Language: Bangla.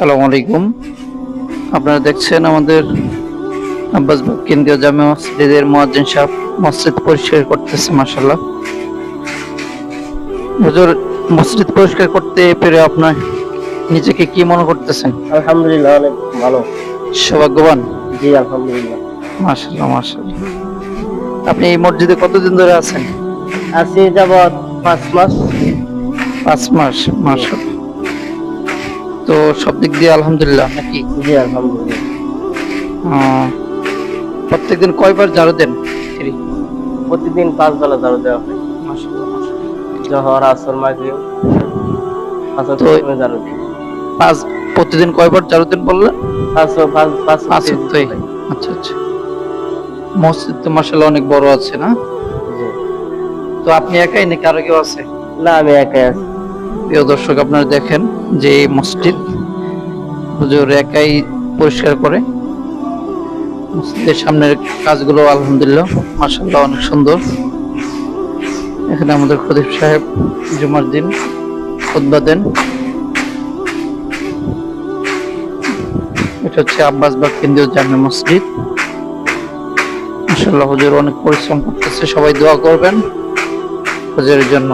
আসসালামু আলাইকুম। আপনারা দেখছেন আমাদের আব্বাসবাগ কেন্দ্রীয় জামে মসজিদের মুয়াজ্জিন সাহেব মসজিদ পরিষ্কার করতেছে মাশাআল্লাহ। হুজুর মসজিদ পরিষ্কার করতে পেরে আপনার নিজেকে কি মনে করতেছেন? আলহামদুলিল্লাহ অনেক ভালো। সৌভাগ্যবান? জি আলহামদুলিল্লাহ। মাশাআল্লাহ মাশাআল্লাহ। আপনি এই মসজিদে কতদিন ধরে আছেন? আছি যাবৎ পাঁচ মাস। পাঁচ মাস মাশাআল্লাহ। তো সব দিক দিয়ে আলহামদুলিল্লাহ নাকি? জি আলহামদুলিল্লাহ। প্রত্যেকদিন কয়বার ঝাড়ু দেন প্রতিদিন পাঁচ বেলা ঝাড়ু দেওয়া হয়। জহর আসর মাগরিব আসর তো- সময় ঝাড়ু দিই। পাঁচ প্রতিদিন কয়বার ঝাড়ু দেন বললেন? পাঁচ পাঁচ পাঁচ পাঁচ আচ্ছা আচ্ছা। মসজিদ তো মাসাল্লাহ অনেক বড় আছে না? তো আপনি একাই নাকি আরও কেউ আছে? না আমি একাই আছি। প্রিয় দর্শক আপনারা দেখেন যে মসজিদ, হুজুর একাই পরিষ্কার করে। মসজিদের সামনের কাজগুলো আলহামদুলিল্লাহ মাসাল্লাহ অনেক সুন্দর। এখানে আমাদের খদিব সাহেব জুমার দিন খুতবা দেন। এটা হচ্ছে আব্বাসবাগ কেন্দ্রীয় জামে মসজিদ। মাসাল্লাহ হুজুর অনেক পরিশ্রম করতেছে, সবাই দোয়া করবেন হুজুরের জন্য।